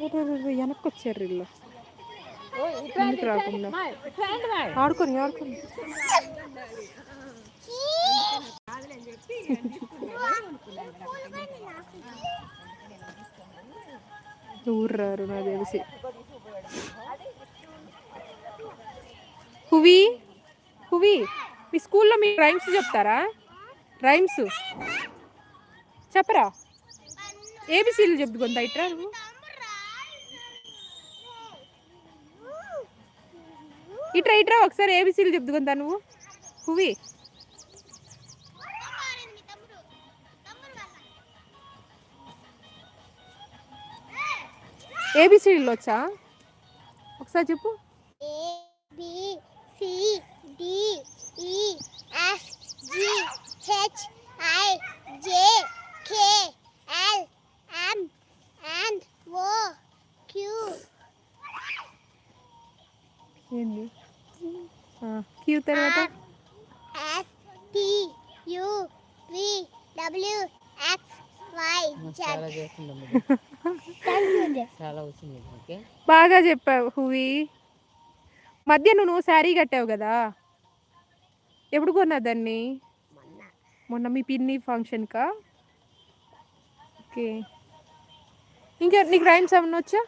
వెనక్కి వచ్చారు వీళ్ళు ముందుకు రాకుండా? ఆడుకొని ఆడుకొని. ఊర్రారు నాకు తెలిసి. హువి హువి మీ స్కూల్లో మీ రైమ్స్ చెప్తారా? రైమ్స్. చెప్పరా? ఏబిసీలు చెప్తు కొంత ఇట్రా నువ్వు? ఇట్రా ఇట్రా ఒకసారి ఏబిసీలు చెప్తుకుంటా నువ్వు. హువి ఏబిసీలు వచ్చా? ఒకసారి చెప్పు. చాలా వచ్చింది ఓకే? బాగా చెప్పావు హువి. మధ్య నువ్వు శారీ కట్టావు కదా? ఎప్పుడు కొన్నా దాన్ని? మొన్న. మీ పిన్ని ఫంక్షన్కా? ఓకే. ఇంకా నీకు రైమ్స్ ఏమన్నా వచ్చా.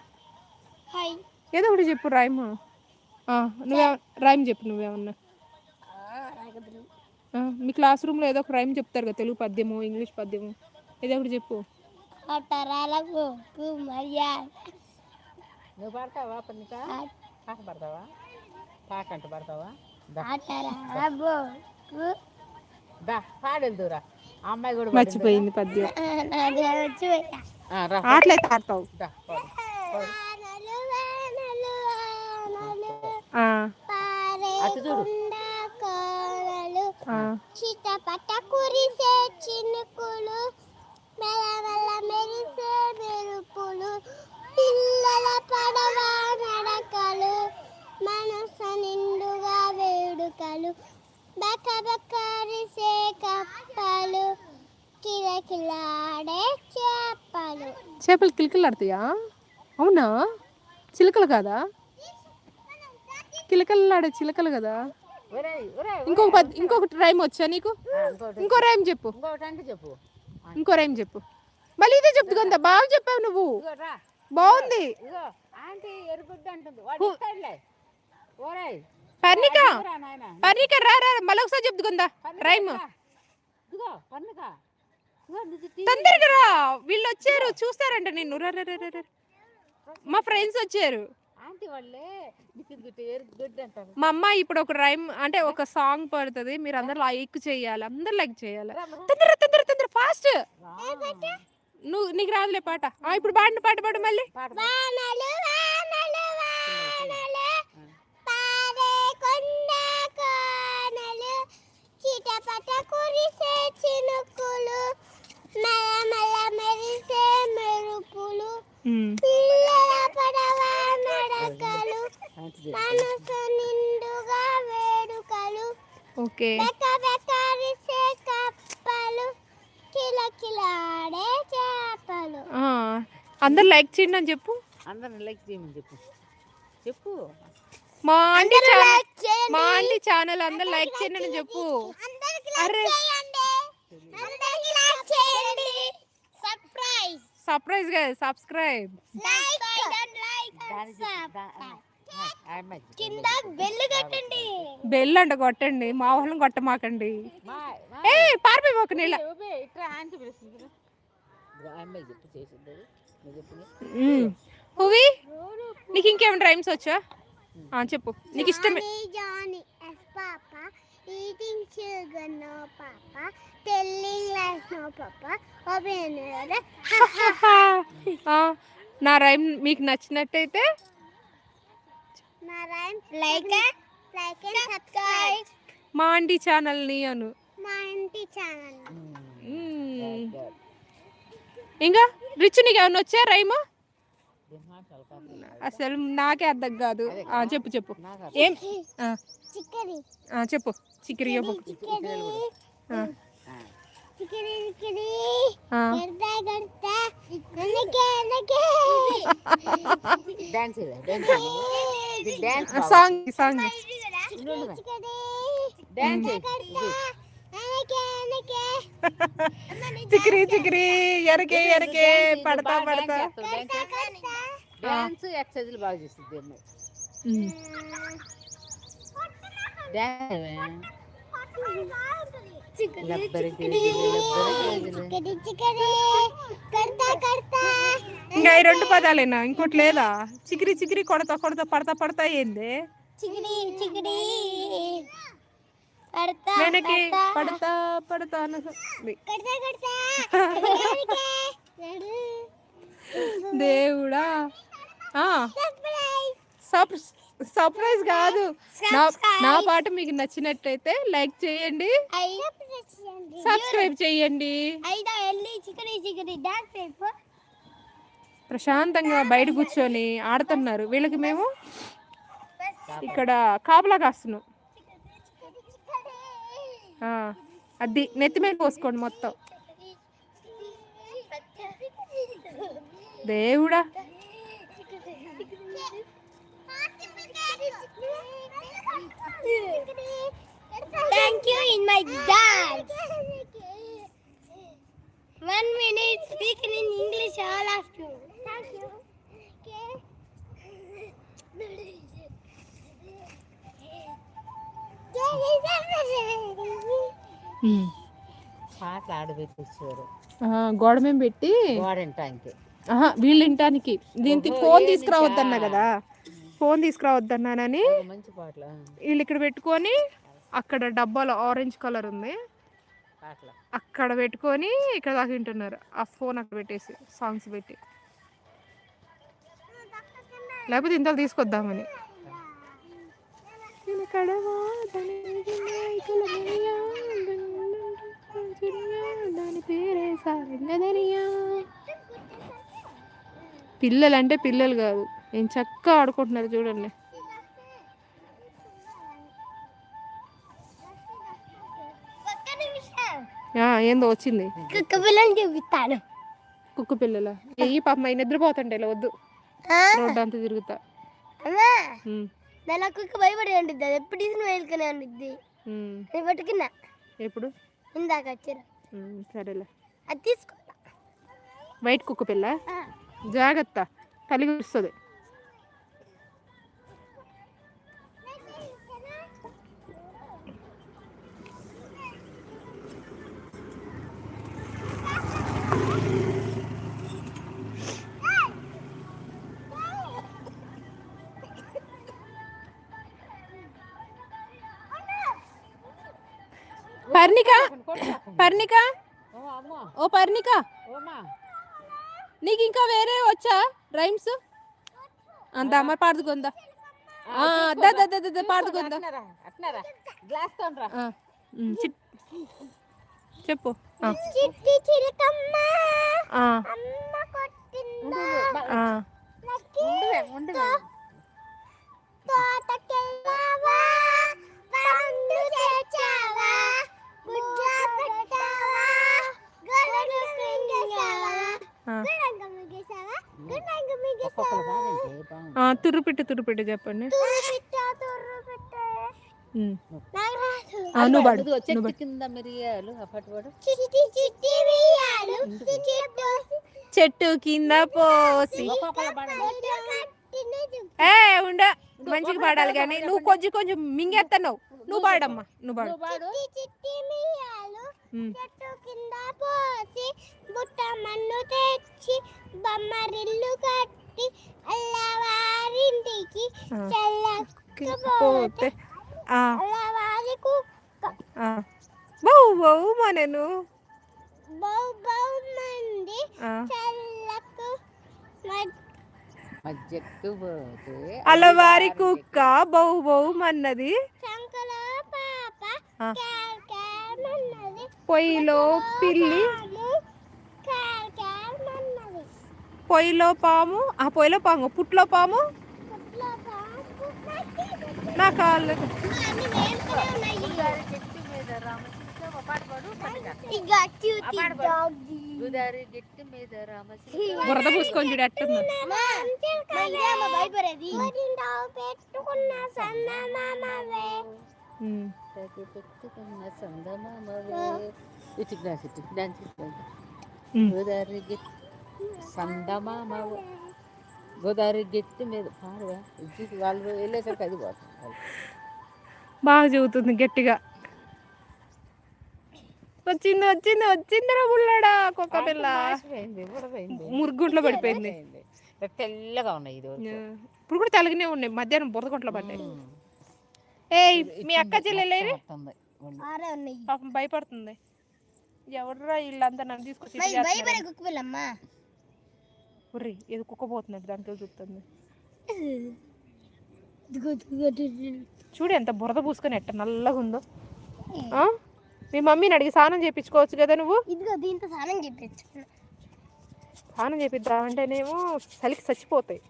ఏదో ఒకటి చెప్పు రైమ్. నువ్వే రైమ్ చెప్పు నువ్వేమన్నా ఆ, మీ క్లాస్ రూమ్లో ఏదో ఒక రైమ్ చెప్తారు కదా తెలుగు పద్యము ఇంగ్లీష్ పద్యము. ఏదో ఒకటి చెప్పు. అటరాలకు మరియా నువ్వు పడతావా పన్నిక పాట పడతావా? పాట అంటే పడతావా? దా. అటరాలకు దా. పాడెళ్దురా ఆ అమ్మాయి కూడా మర్చిపోయింది పద్యం. నాది వచ్చి పోయా. ఆ, రా. ఆటలైతే ఆడతావు దా పాడు. పాడు. వానలు వానలు వానలు ఆ, పారే అటు చూడు. కుండ కోరలు ఆ. చిటపట కురిసే చినుకులు మెల్లమెల్ల మెరిసే మెరుపులు పిల్లల పడవ నడకలు మనసు నిండుగా వేడుకలు బక బకరిసే కప్పలు కిలకిలాడే చేపలు. చేపలు కిలకలు ఆడతాయా అవునా? చిలకలు కాదా? కిలకలు ఆడే చిలకలు కదా? ఇంకొక ఇంకొకటి రైమ్ వచ్చా నీకు? ఇంకో రైమ్ చెప్పు. చెప్పు. ఇంకో రైమ్ చెప్పు? మళ్ళీ ఇదే చెప్తు కదా బాగా చెప్పావు నువ్వు. బాగుంది. పర్ణిక. పర్ణిక రా రా మళ్ళీ ఒకసారి చెప్తు కదా రైమ్. తొందరగా రా. వీళ్ళు వచ్చారు. చూస్తారంట రా. మా ఫ్రెండ్స్ వచ్చారు. మా అమ్మ ఇప్పుడు ఒక రైమ్ అంటే ఒక సాంగ్ పడుతుంది మీరు అందరు లైక్ చేయాలి అందరు లైక్ చేయాలి. తొందర తొందర తొందర ఫాస్ట్. నువ్వు నీకు రాదులే పాట. ఆ, ఇప్పుడు పాడిన పాట పాడు మళ్ళీ. పాట వానలు వానలు వానలు పారే కొండ కోనలు చిటపట కురిసే చినుకులు మెల్లమెల్ల మెరిసే మెరుపులు. పిల్లల పడవ నడకలు. మనసు నిండుగా వేడుకలు ఓకే. బెక బెకరిసే కప్పలు కిలకిలాడే చేపలు. ఆ, అందరు లైక్ చేయండి అని చెప్పు. అందరిని లైక్ చేయమని చెప్పు. చెప్పు. మా ఆంటీ ఛానల్. మా ఆంటీ ఛానల్ అందరు లైక్ చేయండి అని చెప్పు. అరే. లైక్ చేయండి అందరికి లైక్ చేయండి సర్ప్రైజ్ సర్ప్రైజ్గా సబ్స్క్రైబ్ లైక్ అండ్ లైక్ దాని చెప్పు. దా- ఆ, ఆ, ఆ అమ్మాయి చెప్పు. కింద బెల్ కొట్టండి బెల్ అంట కొట్టండి మా వాళ్ళని కొట్టమాకండి ఏ పారిపోయి ఒక నీళ్ళ హువి నీకు ఇంకేమైనా రైమ్స్ వచ్చా ఆ, చెప్పు నీకు ఇష్టమే Eating sugar, no Papa, telling lies, no Papa. ఆ, నా రైమ్ మీకు నచ్చినట్టయితే rhyme, like and like and subscribe. మా ఆంటీ ఛానల్ని అను మా ఇంటి ఛానల్. ఇంకా రిచ్ నీకు ఏమైనా వచ్చా రైమ్ అసలు నాకే అర్థం కాదు చెప్పు చెప్పు ఏం చెప్పు డాన్స్ సాంగ్ సాంగ్ డాన్స్ చిక్రీ చిక్రీ. ఎరకే ఎరకే పడతా పడతా. డాన్స్ ఎక్సర్సైజులు బాగా చేస్తుంది అమ్మాయి ఉమ్. డాన్స్ లబ్బరి గేదెలు, లబ్బరి గేదెలు. కడతా కడతా ఇంకా ఈ రెండు పదాలేనా? ఇంకోటి లేదా? చికిరి చికిరి కొడతా కొడతా పడతా పడతా ఏంది వెనక్కి పడతా. పడతా దేవుడా. సర్ప్రైజ్. సర్ప్రైజ్ కాదు. నా పాట మీకు నచ్చినట్టయితే లైక్ చేయండి. సబ్స్క్రైబ్ చేయండి. ప్రశాంతంగా బయట కూర్చొని ఆడుతున్నారు. వీళ్ళకి మేము ఇక్కడ కాపలా కాస్తున్నాం. అది నెత్తి మీద పోసుకోండి మొత్తం. దేవుడా. Thank you in my dance. One minute speaking in English, all of you. Thank you. పాటలు ఆడబెట్టించారు గోడ మీద పెట్టి వాడంటానికి ఆహా, వీళ్ళు ఇంటానికి దీనికి ఫోన్ తీసుకురావద్దన్నా కదా ఫోన్ తీసుకురావద్దన్నానని మంచి పాటలు? వీళ్ళు ఇక్కడ పెట్టుకొని అక్కడ డబ్బాలో ఆరెంజ్ కలర్ ఉంది. పాటలు? అక్కడ పెట్టుకొని ఇక్కడ దాకా వింటున్నారు. ఆ ఫోన్ అక్కడ పెట్టేసి సాంగ్స్ పెట్టి. లేకపోతే ఇంతలు తీసుకొద్దామని. దాని పేరే సారంగదనియా పిల్లలు అంటే పిల్లలు కాదు. ఏం చక్కగా ఆడుకుంటున్నారు చూడండి. ఏందో వచ్చింది. కుక్క పిల్లని చూపిస్తాను. కుక్క పిల్లల? ఈ పాప మా నిద్రపోతుంటే వద్దు. రోడ్డు అంతా తిరుగుతా. నెల కుక్క భయపడి ఉండిద్ది. అది ఎప్పుడు తీసిన వేలుకనే ఉండిద్ది. నేను పట్టుకున్నా. ఎప్పుడు? ఇందాక వచ్చారు సరేలే. అది తీసుకో వైట్ కుక్క పిల్ల? జాగ్రత్త. కలిగి వస్తుంది పర్ణిక? పర్ణిక? ఓ అమ్మో. ఓ పర్ణిక? నీకు ఇంకా వేరే వచ్చా రైమ్స్? అంత అమ్మ పాడుకుందా? పాడుకుందా? అట్నారా అట్నారా. గ్లాస్ తోనరా ఆ, ఉమ్, చిట్- చెప్పు. ఆ, చిట్టి చిలకమ్మ. ఆ, అమ్మ కొట్టిందా? ఆ. ఉండవే ఉండవే తోటకెళ్ళావా? పండు తెచ్చావా తుర్రుపిట్టు తుర్రుపిట్టు చెప్పండి. చెట్టు కింద మిరియాలు అప్పటి వాడు. చిట్టి చిట్టి వియ్యాలు చిట్టి చెట్టు కింద పోసి. ఏ ఉండ. మంచిగా పాడాలి కానీ నువ్వు కొంచెం కొంచెం మింగేస్తున్నావు నువ్వు పాడమ్మా నువ్వు పాడు. చిట్టి కింద పోసి బుట్ట మన్ను తెచ్చి బొమ్మరిల్లు కట్టి అల్లవారింటికి. చెల్లకపోతే అల్లవారి కుక్క. బౌ బౌ మనను బౌ బౌ మంది. చెల్లకు అలవారి కుక్క బౌ బౌ మన్నది. పొయ్యిలో పిల్లి. పొయ్యిలో పాము ఆ పొయ్యిలో పాము పుట్లో పాము. నా కాళ్ళు అన్ని గుదారి గిట్టి మీద రామసి బురద పూసుకొని చూడు ఎట్టుందో భయపడేది పెట్టుకున్న సన్నమామవే ఉమ్. పెట్టుకున్న సందమామవే. ఇటు డాన్స్ ఇటు డాన్స్ ఉమ్. గోదావరి గిట్టి సందమామవే. గోదావరి గిట్టి మీద పాడుగా. వాళ్ళు వెళ్ళేసరికి అది పోతుంది. బాగా చెబుతుంది గట్టిగా. వచ్చింది వచ్చింది వచ్చింది రా బుల్లడా కుక్క పిల్ల. మురుగుంట్లో పడిపోయింది. పోయింది. తెల్లగా ఉన్నాయి ఇది. ఇప్పుడు కూడా తెలగనే ఉన్నాయి మధ్యాహ్నం బురదగుంట్లో పడ్డాయి. ఏయ్ మీ అక్క చెల్లెలేరి పాపం భయపడుతుంది. ఎవడరా వీళ్ళంతా నన్ను తీసుకొచ్చి? కుక్క పిల్లమ్మ. ఒర్రి ఏదో కుక్క పోతున్నట్టు దానికి చూస్తుంది. చూడు ఎంత బురద పూసుకొని ఎట్ట నల్లగా ఉందో. ఆ? మీ మమ్మీని అడిగి స్నానం చేయించుకోవచ్చు కదా నువ్వు? ఇదిగో దీంతో స్నానం చెప్పచ్చు స్నానం చేపిద్దాం అంటేనేమో చలికి చచ్చిపోతాయి.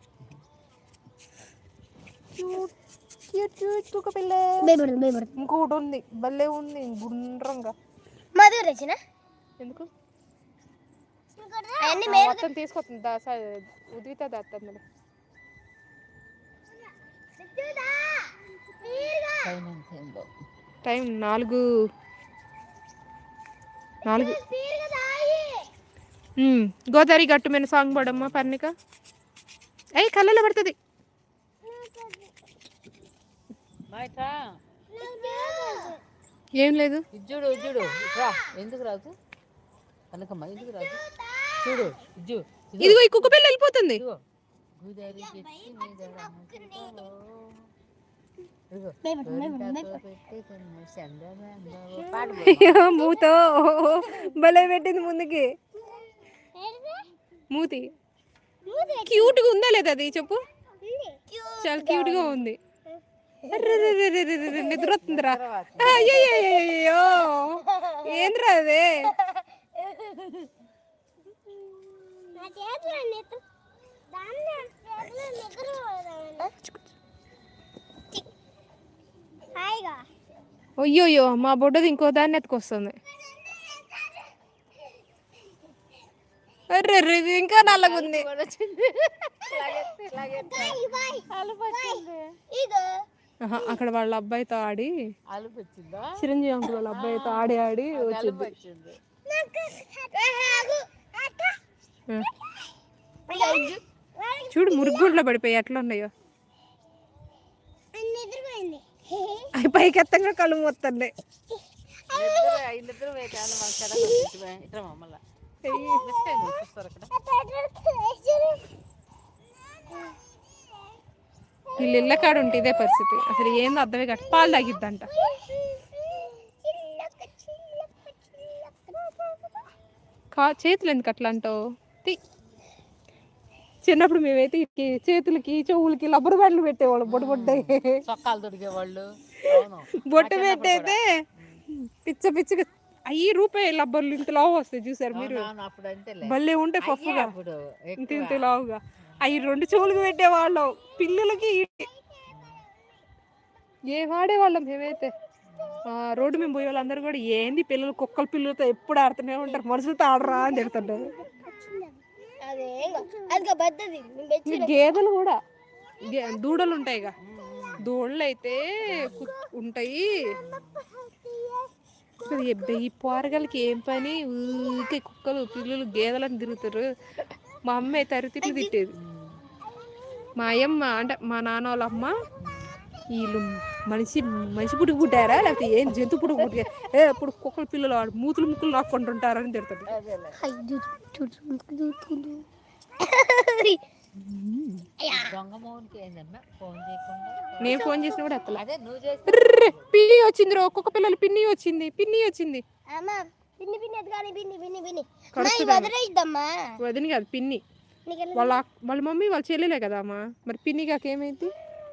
ఇంకొకటి ఉంది భలే ఉంది గుండ్రంగా. మధు రచన? ఎందుకు? మొత్తం తీసుకొస్తుంది దా స- ఉదిత దాస్తుంది పైన ఎంత ఏందో. టైం నాలుగు నాలుగు. గోదావరి గట్టు మీద సాంగ్ పడమ్మా పర్ణిక. అయ్యి కళ్ళలో పడుతుంది. ఏం లేదు. ఇజ్జుడు ఇజ్జుడు రా. ఎందుకు రాదు కనకమ్మ ఎందుకు రాదు చూడు ఇజ్జు ఇదిగో, ఇదిగో ఈ కుక్క పిల్ల వెళ్ళిపోతుంది. మూతో భలే పెట్టింది ముందుకి. మూతి. క్యూట్గా ఉందా లేదా అది? చెప్పు. చాలా క్యూట్గా ఉంది. నిద్ర వస్తుందిరా అయ్యో ఏంద్రా అదే హాయిగా. అయ్యోయ్యో మా బొడ్డది ఇంకో దాన్ని ఎత్తుకొస్తుంది. ఇది ఇంకా నల్లగుంది. అక్కడ వాళ్ళ అబ్బాయితో ఆడి చిరంజీవి అంకుల్ వాళ్ళ అబ్బాయితో ఆడి ఆడి వచ్చింది. చూడు మురుగుంట్లో పడిపోయి ఎట్లా ఉన్నాయో. నిద్రపోయింది. అవి పైకి ఎత్తంగా కళ్ళు మొత్తండి వీళ్ళు ఇళ్ళ కాడ ఉంటే ఇదే పరిస్థితి. అసలు ఏందో అర్థమే కట్ట పాలు తాగిద్దంట. కా చేతులు ఎందుకు అట్లా అంటావు? తీ. చిన్నప్పుడు మేమైతే ఈ చేతులకి చెవులకి లబ్బర్ బ్యాండ్లు పెట్టేవాళ్ళం బొడ్డ చొక్కాలు దొరికేవాళ్ళు బొట్టు పెట్టయితే పిచ్చ పిచ్చగా. అయ్యి రూపాయి లబ్బర్లు ఇంత లావు వస్తాయి చూసారు మీరు? భలే ఉంటాయి అప్పుడు ఇంత ఇంత లావుగా. అవి రెండు చెవులకు పెట్టేవాళ్ళం. పిల్లలకి ఏ వాడేవాళ్ళం మేమైతే? ఆ, రోడ్డు మేము పోయే వాళ్ళందరూ కూడా ఏంది పిల్లలు కుక్కల పిల్లలతో ఎప్పుడు ఆడుతూనే ఉంటారు? మనుషులతో ఆడరా? అని తిడుతుంటారు అదే అది పెద్దది ఈ గేదెలు కూడా దూడలు ఉంటాయి ఇక దూడలు అయితే ఉంటాయి. అసలు ఈ పోరగాళ్ళకి ఏం పని? ఊరికే కుక్కలు పిల్లలు గేదెలను తిరుగుతారు. మా అమ్మ అయితే అరితిట్లు తిట్టేది. మా అయ్యమ్మ అంటే మా నాన్న వాళ్ళ అమ్మ వీళ్ళు మనిషి మనిషి పుట్టుకు పుట్టారా? లేకపోతే ఏం జంతు పుట్టుకు పుట్టారా ఏ అప్పుడు కుక్కల పిల్లలు వాడు మూతులు ముక్కులు తిడుతుంది ఫోన్ చేయకుండా నేను ఫోన్ చేసినా కూడా ఎత్తలా. పిల్లి వచ్చింది రో ఒక్కొక్క పిల్లలు పిన్ని వచ్చింది పిన్ని వచ్చింది. పిన్ని పిన్ని పిన్ని పిన్ని పిన్ని. వదిన కాదు పిన్ని. వాళ్ళ వాళ్ళ మమ్మీ వాళ్ళ చెల్లెలే కదా అమ్మా. మరి పిన్ని కాక ఏమైంది?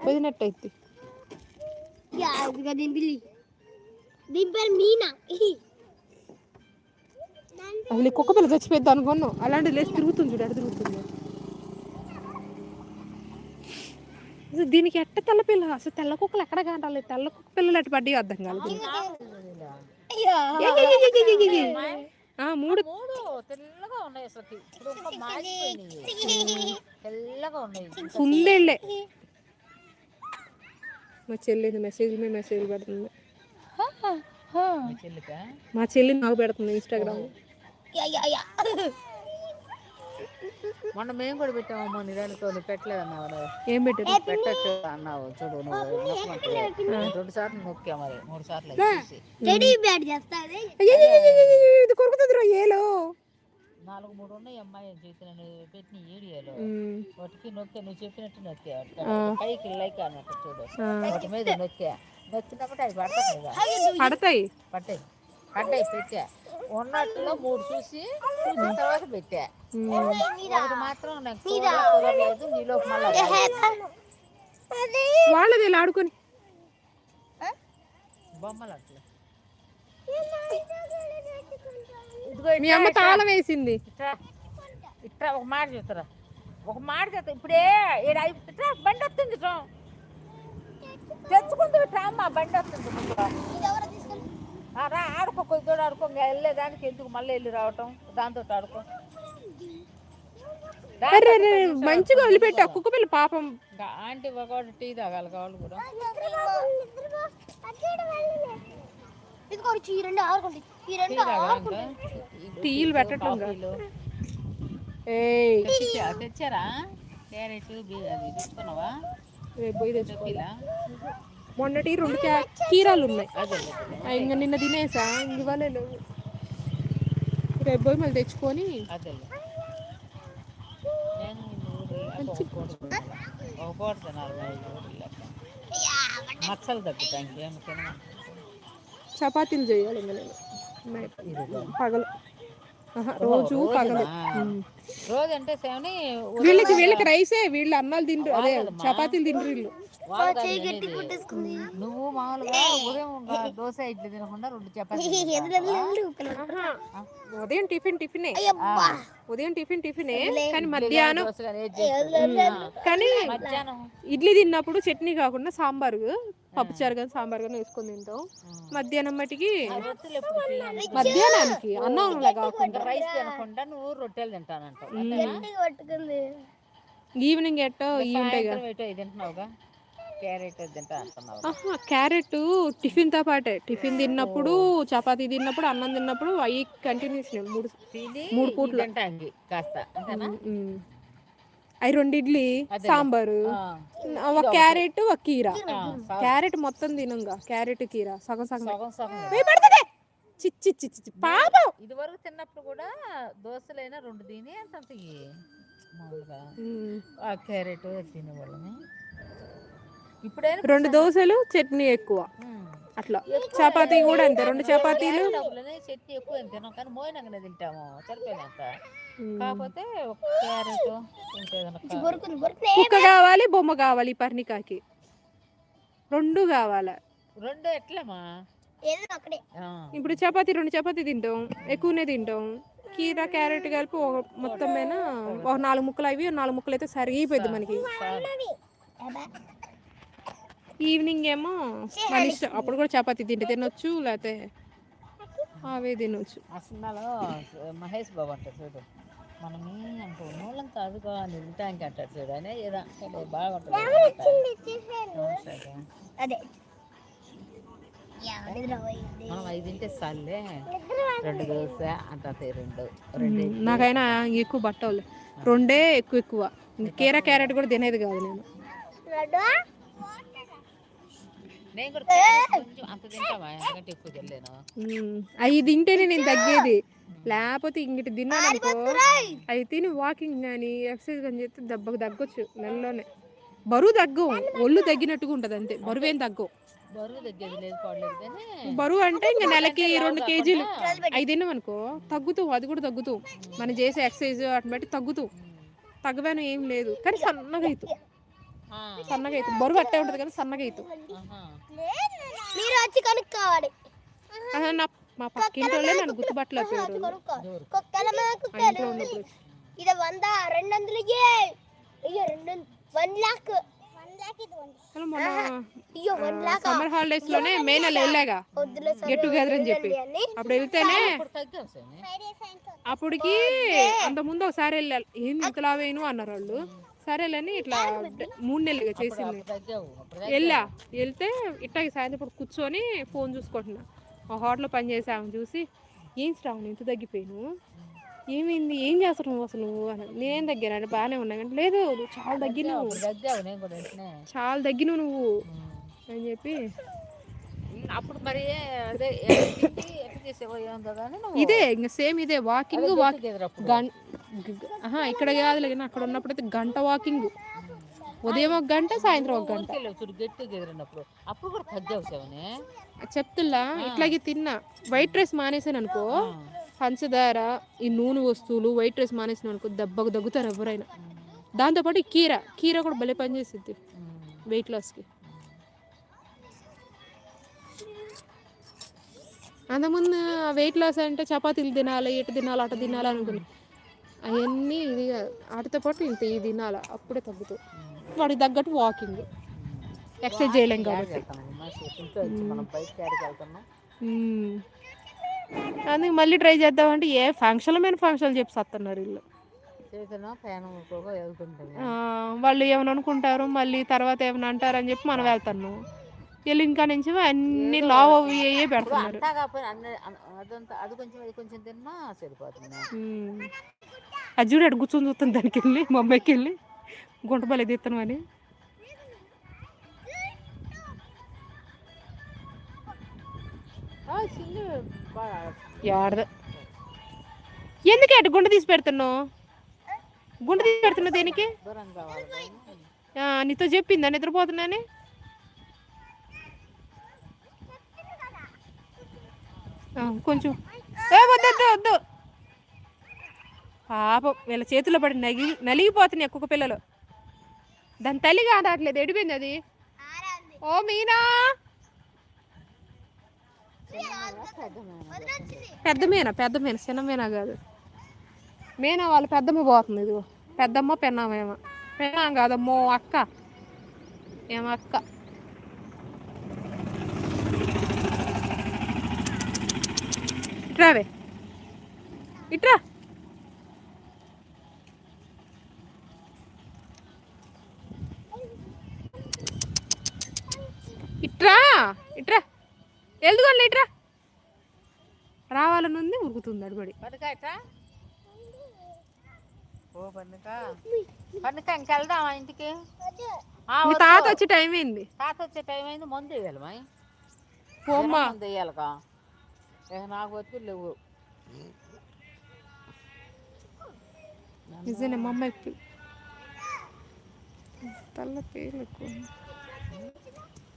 వదినట్టు అయితే ఇదిగా దీని పేరు మీనా అసలు కుక్క పిల్ల చచ్చిపోద్ది అనుకున్నాం అలాంటి లేచి తిరుగుతుంది చూడు ఎక్కడ తిరుగుతుంది అసలు దీనికి ఎట్ట తెల్ల పిల్ల అసలు తెల్ల కుక్కలు ఎక్కడ కాంటాలి తెల్ల కుక్క పిల్లలు ఎట్ట పడ్డాయి అర్థం కాలేదు. ఆ, మూడు తెల్లగా ఉన్నాయి అసలు ఇప్పుడు ఇంకా మారిపోయినాయి తెల్లగా ఉన్నాయి కుందేళ్ళే మా చెల్లి మెసేజ్ మీద మెసేజ్ పెడుతుంది. మీ చెల్లికా? మా చెల్లి నాకు పెడుతుంది ఇన్స్టాగ్రామ్ మొన్న మేము కూడా పెట్టామమ్మా నిదానితో నువ్వు పెట్టలేదన్నావు నువ్వు. ఏం పెట్టారు పెట్టచ్చు అన్నావు. చూడు నువ్వు రెండు సార్లు నొక్కా మరి. మూడు సార్లు కొరుకుతుంది రా ఏలో నాలుగు మూడు ఉన్నాయి. అమ్మాయి చేతి నేను పెట్టిన ఏడియాలో వాటికి నొక్కా నువ్వు చెప్పినట్టు నొక్కా. పైకి లైక్ అన్నట్టు చూడు. వాటి మీద నొక్కా. నొక్కినప్పుడు అవి పడతాయి కదా. పడతాయి. పట్టాయి పడ్డాయి పెట్టా. ఉన్నట్టులో మూడు చూసి చూసిన తర్వాత పెట్టా. ఒకటి మాత్రం నాకు మళ్ళీ వాళ్ళది ఇలా ఆడుకొని. బొమ్మలు అట్లా. మీ అమ్మ తాళం వేసింది. ఇట్రా. ఒక మాట చెప్తారా. ఒక మాట చెప్తా. ఇప్పుడే ఇట్రా బండి వస్తుంది ఇట్రా తెచ్చుకుంది ఇట్రా అమ్మ బండి వస్తుంది రా ఆడుకో కొద్దిగా ఆడుకో. ఇంకా వెళ్ళేదానికి ఎందుకు మళ్ళీ వెళ్ళి రావటం? దాంతో ఆడుకో. మంచిగా వదిలిపెట్టా. కుక్క పిల్ల పాపం. ఆంటీ ఒకటి టీ తాగాలి కావాలి కూడా. ఇదిగో టీలు పెట్టట్లేదు తెచ్చారా? క్యారెట్ బీ- అది తెచ్చుకున్నావా? మొన్నటి రెండు కీరాలు ఉన్నాయి. ఇంక నిన్న తినేసా ఇంక ఇవ్వలే లేవు. రేపు పోయి మళ్ళీ తెచ్చుకొని మచ్చలు తగ్గుతాయి చపాతీలు చేయాలి ఇంక నేను. పగలు రోజు? పగలు. రోజు అంటే సేవని వీళ్ళకి వీళ్ళకి రైసే వీళ్ళు అన్నాలు తింటారు అదే చపాతీలు తింటారు వీళ్ళు. నువ్వు మామూలుగా ఉదయం దోశ ఇడ్లీ తినకుండా రెండు ఉదయం టిఫిన్ టిఫినే. ఉదయం టిఫిన్ టిఫినే కానీ మధ్యాహ్నం కానీ ఇడ్లీ తిన్నప్పుడు చట్నీ కాకుండా సాంబార్ పప్పుచారు కానీ సాంబార్ కానీ వేసుకొని తింటాం మధ్యాహ్నం తినాలి? మధ్యాహ్నానికి అన్నంలా కాకుండా. రైస్ తినకుండా నువ్వు రొట్టెలు? పట్టుకుంది ఈవినింగ్ ఎట్టో క్యారెట్ టిఫిన్తో పాటే. టిఫిన్ తిన్నప్పుడు చపాతీ తిన్నప్పుడు అన్నం తిన్నప్పుడు అవి కంటిన్యూషన్ మూడు మూడు పూట్ల. అవి రెండు ఇడ్లీ. సాంబారు ఆ, ఒక క్యారెట్ ఒక కీర. క్యారెట్ మొత్తం తినంగా. క్యారెట్ కీర సగం సగం చిచ్చి చిచ్చి పాపం! ఇది వరకు తిన్నప్పుడు కూడా దోశలైనా రెండు తిని అంత మామూలుగా. ఆ క్యారెట్ తినేవాళ్ళని ఇప్పుడైనా రెండు దోశలు చట్నీ ఎక్కువ. అట్లా. చపాతీ కూడా అంతే. రెండు చపాతీలు. చట్నీ ఎక్కువ తినాం కానీ మోయినంగానే తింటాము. సరిపోయినాక. కాకపోతే ఒక క్యారెట్ కుక్క కావాలి బొమ్మ కావాలి పర్ణికాకి. రెండు కావాలా? రెండు ఎట్లమ్మా? ఇప్పుడు చపాతీ రెండు చపాతీ తింటాం. ఎక్కువనే తింటాం. కీర క్యారెట్ కలిపి ఒక మొత్తం మీద ఒక నాలుగు ముక్కలు అవి నాలుగు ముక్కలు అయితే సరిగిపోద్ది మనకి. ఈవినింగ్ ఏమో మన ఇష్టం. అప్పుడు కూడా చపాతీ తింటే తినొచ్చు లేకపోతే అవే తినొచ్చు. అసలు మహేష్ బాబు అంటారు చూడు. మనం అంటూ చూడు. అనే ఏదో మనం ఐదు తింటే చాలే రెండు దోశ అంత రెండు. రెండు ఉమ్, నాకైనా ఎక్కువ బట్టలు రెండే ఎక్కువ ఎక్కువ. ఇంక కీర క్యారెట్ కూడా తినేది కాదు నేను. అవి తింటేనే నేను తగ్గేది. లేకపోతే ఇంకటి తిన్నాను అనుకో అవి తిని వాకింగ్ కానీ ఎక్సర్సైజ్ కానీ చేస్తే దెబ్బకు తగ్గొచ్చు. నెలలోనే బరువు తగ్గం ఒళ్ళు తగ్గినట్టుగా ఉంటుంది అంతే. బరువు ఏం తగ్గవు. బరువు తగ్గేది లేదు పడలేదు కానీ బరువు అంటే ఇంకా నెలకి రెండు కేజీలు. అవి తిన్నాం అనుకో తగ్గుతావు అది కూడా తగ్గుతావు మనం చేసే ఎక్సర్సైజ్ వాటిని బట్టి తగ్గుతావు తగ్గవేను ఏం లేదు. కానీ సన్నగా అవుతావు ఆ, సన్నగా అవుతావు బరువు అట్టే ఉంటుంది కానీ సన్నగా అవుతావు ఆహా. మీరు వచ్చి కనుక్కోవాలి. నా మా పక్కింటి వాళ్ళే నన్ను? కుక్కల ఆ ఇంట్లో ఉన్నప్పుడు. ఇది వంద రెండు అయ్యో రెండు వన్ లాక్. సమ్మర్ హాలిడేస్లోనే మే నెల వెళ్ళాగా. గెట్ టుగెదర్ అని చెప్పి. అప్పుడు వెళ్తేనే అప్పటికి అంత ముందు ఒకసారి వెళ్ళాలి. ఏం ఇంతలావేను అన్నారు వాళ్ళు. సరేలేని ఇట్లా మూడు నెలలుగా చేసింది. వెళ్ళా. వెళ్తే ఇట్టాకి సాయంత్రం ఇప్పుడు కూర్చొని ఫోన్ చూసుకుంటున్నా. మా హోటల్లో పని చేసే ఆమె చూసి ఏం శ్రావణి ఇంత తగ్గిపోయాను ఏమైంది? ఏం చేస్తావు నువ్వు అసలు నువ్వు? అని నేనేం తగ్గాను అంటే బాగానే ఉన్నా కానీ లేదు నువ్వు చాలా తగ్గినావు వెంటనే చాలా తగ్గినావు నువ్వు. అని చెప్పి. అప్పుడు మరి నువ్వు ఇదే ఇంకా సేమ్ ఇదే వాకింగ్ అదే వాక్ get together అప్పుడు. గం ఆహా ఇక్కడ కాదులే కానీ అక్కడ ఉన్నప్పుడైతే గంట వాకింగ్. ఉదయం ఒక గంట సాయంత్రం ఒక గంట. అప్పుడు. కూడా చెప్తుల్లా ఇట్లాగే తిన్నా. వైట్ రైస్ మానేసాను అనుకో పంచదార ఈ నూనె వస్తువులు వైట్ రైస్ మానేసాను అనుకో దెబ్బకు దగ్గుతారు ఎవరైనా. దాంతోపాటు కీర కీర కూడా భలే పనిచేస్తుంది వెయిట్ లాస్కి అంతకుముందు వెయిట్ లాస్ అంటే చపాతీలు తినాలి ఇటు తినాలి అటు తినాలి అనుకున్నా అవన్నీ ఇది. వాటితో పాటు ఇంత ఇది తినాలి అప్పుడే తగ్గుతాయి. వాడికి తగ్గట్టు వాకింగ్ ఎక్సర్సైజ్ చేయలేం కాబట్టి. మనం బయటకి. అందుకే మళ్ళీ ట్రై చేద్దామంటే ఏ ఫంక్షన్ మీద ఫంక్షన్ చెప్పి సత్తున్నారు వీళ్ళు. వాళ్ళు ఏమైనా అనుకుంటారు మళ్ళీ తర్వాత ఏమైనా అంటారని చెప్పి మనం వెళ్తాను. వీళ్ళు ఇంకా నుంచి అన్ని లావ్ అవి అయ్యే పెడుతున్నారు. అన్- అది కొంచెం ఇది కొంచెం తిన్నా సరిపోతుంది. మ్మ్. అది చూడు అటు కూర్చొని చూస్తుంది దానికి వెళ్ళి మా అమ్మాయికి వెళ్ళి గుంట బలి తీస్తాను అని. యాడద. ఎందుకే అటు గుంట తీసి పెడుతున్నావు? గుంట తీసి పెడుతున్నావు దేనికి? నీతో చెప్పిందా? నిద్రపోతున్నాని? కొంచెం. ఏ వద్దు వద్దు వద్దు. పాపం వీళ్ళ చేతిలో పడి నగి నలిగిపోతున్నాయి ఒక్కొక్క పిల్లలు. దాని తల్లి కాదాట్లేదు. ఎడిపోయింది అది? ఓ మీనా? పెద్ద మీన పెద్ద మీన చిన్న మీన కాదు. మీనా వాళ్ళు పెద్దమ్మ పోతుంది ఇదిగో. పెద్దమ్మ పెన్నామేమ. పెన్నాం కాదమ్మో అక్క. ఏమో అక్క. ఇట్రావే ఇట్రా. ఇట్రా. ఇట్రా ఎల్దుకోండి ఇట్రా? రావాలని ఉంది ఉరుకుతుంది? ఓ పన్నుక పన్నుక ఇంకెళ్దామా ఇంటికి. తాత వచ్చే టైం అయింది. తాత వచ్చే టైం అయింది మందు వేయాలి పోమ్మా. మందు వేయాలిగా? ఇక నాకు వచ్చి లేవు. నిజమే మా అమ్మాయికి తల్ల పేర్లు ఎక్కువ.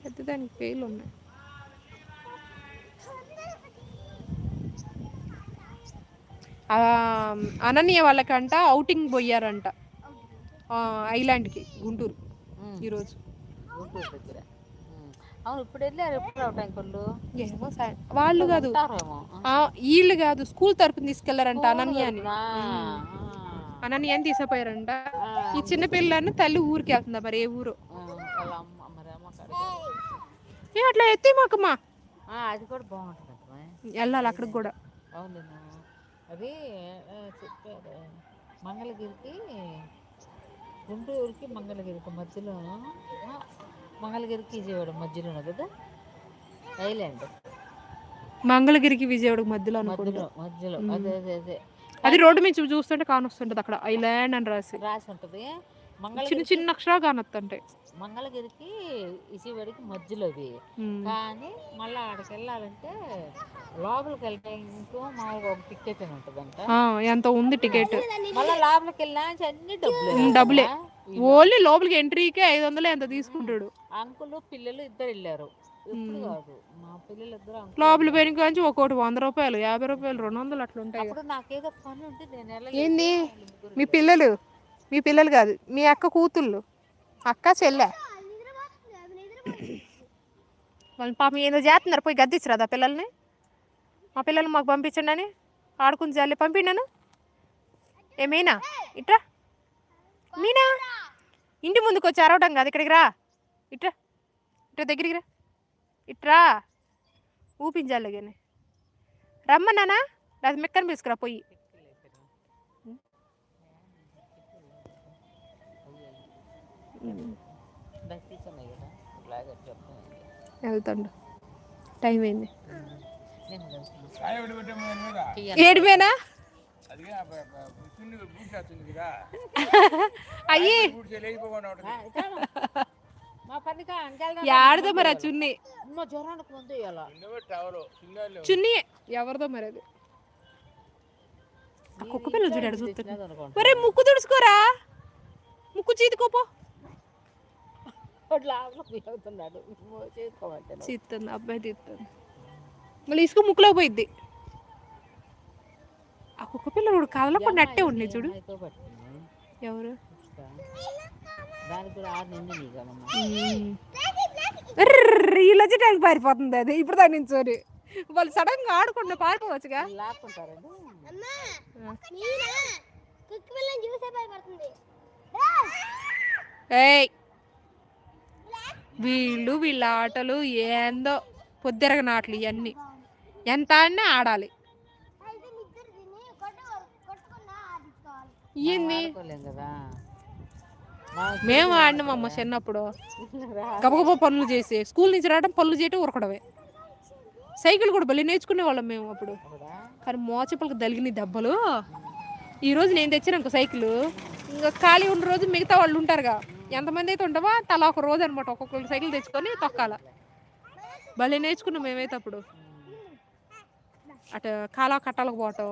పెద్దదానికి పేర్లు ఉన్నాయి. అనన్య వాళ్ళకంట అవుటింగ్ పోయారంట. ఐలాండ్కి గుంటూరు. ఈరోజు. గుంటూరు దగ్గర. ఉమ్. అవును ఇప్పుడు వెళ్ళారు ఎప్పుడు వాళ్ళు? ఏమో సాయం- వాళ్ళు కాదు. వీళ్ళు కాదు స్కూల్ తరపున తీసుకెళ్ళారంట అనన్య అని. ఆ, అనన్య అని తీసుకుపోయారంట ఈ చిన్న పిల్లని తల్లి ఊరికి వెళ్తుందా మరి ఏ ఊరు. ఏ అట్లా ఎత్తే మాకమ్మా అది కూడా బాగుంటుంది. వెళ్ళాలి అక్కడికి కూడా. అవును అది చెప్పారు. మంగళగిరికి గుంటూరుకి మంగళగిరికి మధ్యలో మంగళగిరికి విజయవాడ మధ్యలో కదా? ఐలాండ్. మంగళగిరికి విజయవాడకి మధ్యలో మధ్యలో మధ్యలో. అదే అదే అదే. అది రోడ్డు మీద చూస్తుంటే కానొస్తుంటది అక్కడ. ఐలాండ్ అని రాసి. రాసి ఉంటుంది. చిన్న చిన్న అక్షరాలు కానొస్తుంటాయి మంగళగిరికి విజయవాడకి మధ్యలో అది. కానీ మళ్ళీ ఆడికి వెళ్ళాలంటే లోపలికి వెళ్తే ఇంకో మామూలుగా ఒక టికెట్ అని ఉంటుందంట. ఆ, ఎంత ఉంది టికెట్ మళ్ళీ లోపలికి వెళ్ళినా అన్ని డబ్బులు డబ్బులే. ఓన్లీ లోపలికి ఎంట్రీకే ఐదు వందలు ఎంత తీసుకుంటాడు? అంకులు పిల్లలు ఇద్దరు వెళ్ళారు. ఎప్పుడు కాదు మా పిల్లలు ఇద్దరు అంకుల్ లోపలి పోయిన కాంచి ఒక్కోటి వంద రూపాయలు యాభై రూపాయలు రెండు వందలు అట్లా ఉంటాయి అప్పుడు నాకేదో పని ఉంటే నేను ఎలా ఏంది? మీ పిల్లలు? మీ పిల్లలు కాదు మీ అక్క కూతుళ్ళు. అక్క చెల్లె. వాళ్ళు పాపం ఏదో చేస్తున్నారు పోయి గద్దించరాదా పిల్లల్ని? మా పిల్లల్ని మాకు పంపించండి అని ఆడుకుని జాలి పంపిండాను. ఏ మీనా? ఇట్రా. మీనా? ఇంటి ముందుకు వచ్చి అరవటం కాదు ఇక్కడికి రా. ఇట్రా. ఇట్రా దగ్గరికి రా. ఇట్రా. ఊపించాలి కానీ రమ్మన్నానా? అది మెక్కని తీసుకురా పోయి. వెళ్తాడు. టైం అయింది. ఏడిపోయినా అయ్యి. యాడదో మరి ఆ చున్నీ. చున్ని. చున్నీ ఎవరిదో మరి అది. కుక్క పిల్లలు చూడాడు చూస్తున్నా ముక్కు తుడుచుకోరా. ముక్కు చీతుకోపో అవుతున్నాడు చీత్తుంది అబ్బాయి తీస్తుంది మళ్ళీ ఇసుక ముక్కులో పోయిద్ది. ఆ కుక్క పిల్లడు కదలకుండా అట్టే ఉండే చూడు. ఎవరు? ఇలా వచ్చేటానికి పారిపోతుంది అది. ఇప్పుడు దాని నించోని వాళ్ళు సడన్గా ఆడకుండా పారిపోవచ్చుగా. ఏయ్ వీళ్ళు వీళ్ళ ఆటలు ఏందో పొద్దురగని ఆటలు ఇవన్నీ ఎంత ఆడినా ఆడాలి. ఏంది మేము ఆడినాం అమ్మ చిన్నప్పుడు. గబగబా పనులు చేసి స్కూల్ నుంచి రావడం పనులు చేయటం ఉరకడమే. సైకిల్ కూడా బలి నేర్చుకునే వాళ్ళం మేము అప్పుడు? కానీ మోచపలకు తగిలిన దెబ్బలు. ఈ రోజు నేను తెచ్చిన ఇంకో సైకిల్. ఇంకా ఖాళీ ఉన్న రోజు మిగతా వాళ్ళు ఉంటారుగా. ఎంతమంది అయితే ఉంటావో తలా ఒక రోజు అనమాట ఒక్కొక్కరు సైకిల్ తెచ్చుకొని తొక్కాల. భలే నేర్చుకున్నాం మేమైతే అప్పుడు. అటు కాలా కట్టాలకు పోవటం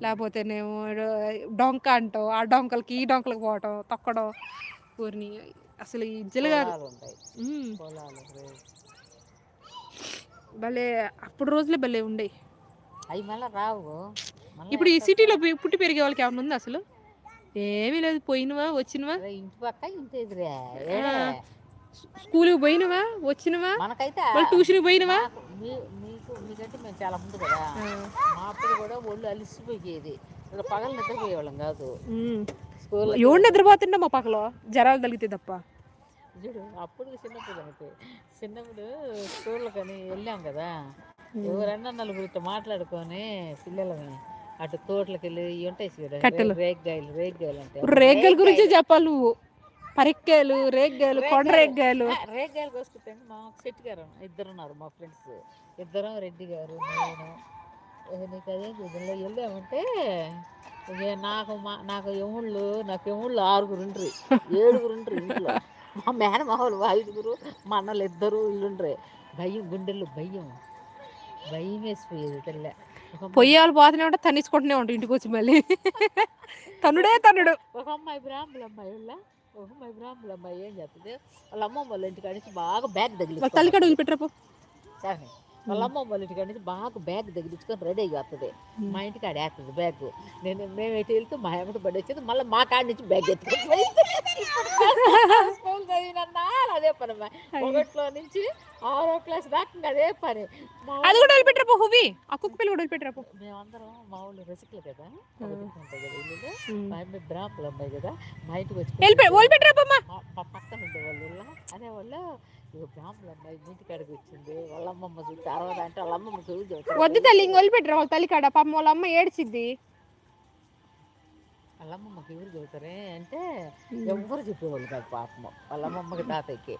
లేకపోతే నేను డొంక అంటాం. ఆ డొంకలకి ఈ డొంకలకు పోవటం తొక్కడం ఊరిని. అసలు ఈ జిలుగా పొలాలు ఉంటాయి. ఉమ్, పొలాలు రే- భలే అప్పుడు రోజులే భలే ఉండే అవి మళ్ళీ రావు. ఇప్పుడు ఈ సిటీలో పుట్టి పెరిగే వాళ్ళకి ఏమన్నా ఉంది అసలు? ఏమీ లేదు. పోయినవా? వచ్చినవా? ఇంటి పక్క ఇంటి ఎదురే. స్కూల్కి పోయినవా? వచ్చినవా? మనకైతే వాళ్ళు ట్యూషన్కి పోయినవా? మాకు- మీకంటే మేము చాలా ముందు కదా. మా అప్పుడు కూడా ఒళ్ళు అలిసిపోయేది. పగలు నిద్రపోయేవాళ్ళం కాదు. స్కూల్ ఎవడు నిద్రపోతుండే మా పక్కలో జరాలు తగిలితే తప్ప. చూడు అప్పుడు చిన్నప్పుడు అంటే చిన్నప్పుడు స్కూల్ కానీ వెళ్ళాం కదా. ఎవరన్నా నలుగురితో మాట్లాడుకొని పిల్లలని అటు తోటలకు వెళ్ళి ఇవి ఉంటాయి కట్టెలు. రేగ్గాయలు రేగ్గాయలు అంటే రేగ్గాయల గురించి చెప్పాలి నువ్వు. పరిక్కాయలు రేగ్గాయలు కొండ రేగ్గాయలు. రేగ్గాయలు కోసుకుంటే మా సెట్ గారు ఇద్దరు ఉన్నారు మా ఫ్రెండ్స్. ఇద్దరం రెడ్డి గారు నేను. నీకు అదేం ఇందులో వెళ్ళామంటే నాకు మా నాకు ఎముళ్ళు నాకు ఎముళ్ళు ఆరుగురు ఉండ్రి. ఏడుగురు ఉండ్రి ఇంట్లో. మా మేనమావులు ఐదుగురు మా అన్నలు ఇద్దరు ఇల్లుండ్రి భయం గుండెల్లో భయం. భయం వేసిపోయేది తెల్ల. ఒక పొయ్యాలు పోతూనే ఉంటే తన్నించుకుంటూనే ఉంటాయి ఇంటికి వచ్చి మళ్ళీ. తనుడే తనుడు ఒక అమ్మాయి బ్రాహ్మణ అమ్మాయి వాళ్ళ ఒక అమ్మాయి బ్రాహ్మణ అమ్మాయి ఏం చేస్తుంది వాళ్ళ అమ్మమ్మ వాళ్ళ ఇంటికాడ నుంచి బాగా బ్యాగ్ వాళ్ళ తగిలి తల్లికాడ వదిలిపెట్టరాపు సరే. వాళ్ళ అమ్మమ్మ వాళ్ళ ఇంటికాడ నుంచి బాగా బ్యాగ్ తగిలించుకొని రెడీ అయ్యి వస్తుంది మా ఇంటికి ఆడ వేస్తుంది బ్యాగ్. నేను మేము ఎటు వెళ్తే మా అమ్మటి బడి వచ్చేది మళ్ళీ మా కాడ నుంచి బ్యాగ్ ఎత్తుకొని స్కూల్ చదివినన్నా అదే పని అమ్మా. ఒకటిలో నుంచి ఆరో క్లాస్ దాకా అదే పని. అది కూడా వదిలిపెట్టరాపు హువి ఆ కుక్క పిల్ల కూడా వదిలిపెట్టరాపు. మేమందరం మా ఊళ్ళు రసికలు కదా ఒకటి ఉంటాయి కదా ఇల్లు మా అమ్మాయి బ్రాహ్మణులు అమ్మాయి కదా మా ఇంటికి వచ్చి మా పక్కన ఉండే వాళ్ళు అనే వాళ్ళు ఇక బ్రాహ్మణులు అమ్మాయి మీ ఇంటికి అడిగి వచ్చింది. వాళ్ళ అమ్మమ్మ చూస్తే అరవై అంటే వాళ్ళ అమ్మమ్మ చూసి వద్దు తల్లి ఇంక వదిలిపెట్టరా వాళ్ళ తల్లికాడ పాపం వాళ్ళ అమ్మ ఏడ్చిద్ది. వాళ్ళ అమ్మమ్మకి ఎవరు చెబుతారే అంటే ఎవరు చెప్పేవాళ్ళు కాదు పాపం వాళ్ళ అమ్మమ్మకి తాతయ్యకి.